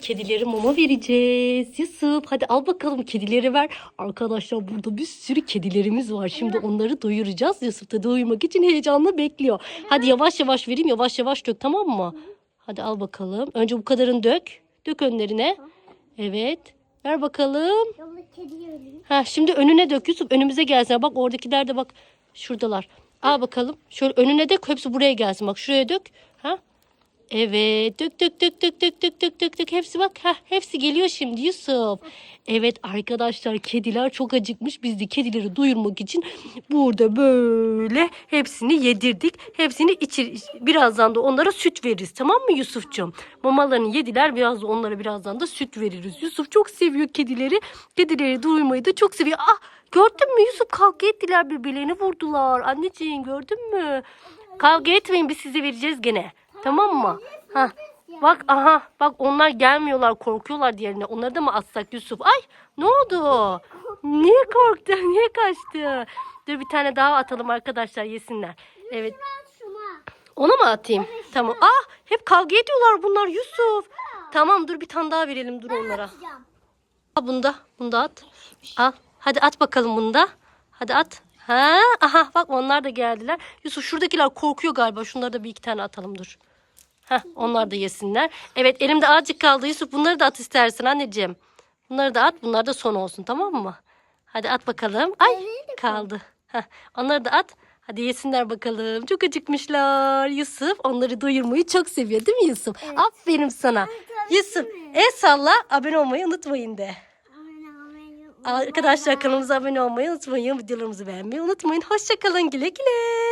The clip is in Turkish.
Kedileri mama vereceğiz. Yusuf hadi al bakalım kedileri ver. Arkadaşlar burada bir sürü kedilerimiz var. Şimdi onları doyuracağız. Yusuf da doyurmak için heyecanla bekliyor. Hadi yavaş yavaş vereyim yavaş yavaş dök tamam mı? Hadi al bakalım. Önce bu kadarını dök. Dök önlerine. Evet. Ver bakalım. Ha şimdi önüne dök Yusuf önümüze gelsin. Bak oradakiler de bak şuradalar. Al bakalım. Şöyle önüne dök hepsi buraya gelsin. Bak şuraya dök. Ha? Evet. Dök dök dök dök dök dök dök dök dök. Hepsi bak. Ha hepsi geliyor şimdi Yusuf. Evet arkadaşlar kediler çok acıkmış. Biz de kedileri doyurmak için burada böyle hepsini yedirdik. Hepsini içir. Birazdan da onlara süt veririz. Tamam mı Yusuf'cum? Mamalarını yediler. Biraz da onlara birazdan da süt veririz. Yusuf çok seviyor kedileri. Kedileri doyurmayı da çok seviyor. Ah gördün mü Yusuf kavga ettiler birbirlerini vurdular. Anneciğim gördün mü? Kavga etmeyin biz size vereceğiz gene. Tamam mı? Ha. Bak aha bak onlar gelmiyorlar korkuyorlar diğerine. Onları da mı atsak Yusuf? Ay ne oldu? Niye korktu? Niye kaçtı? Dur bir tane daha atalım arkadaşlar yesinler. Evet. Ona mı atayım? Tamam. Ah hep kavga ediyorlar bunlar Yusuf. Tamam dur bir tane daha verelim dur onlara. Al bunu da. Bunu da at. Al. Hadi at bakalım bunu da. Hadi at. Ha, aha bak onlar da geldiler. Yusuf şuradakiler korkuyor galiba. Şunları da bir iki tane atalım dur. Heh, onlar da yesinler. Evet elimde azıcık kaldı. Yusuf bunları da at istersin anneciğim. Bunları da at. Bunlar da son olsun tamam mı? Hadi at bakalım. Ay kaldı. Heh, onları da at. Hadi yesinler bakalım. Çok acıkmışlar. Yusuf onları doyurmayı çok seviyor değil mi Yusuf? Aferin sana. Yusuf el salla abone olmayı unutmayın de. Arkadaşlar kanalımıza abone olmayı unutmayın. Videolarımızı beğenmeyi unutmayın. Hoşçakalın güle güle.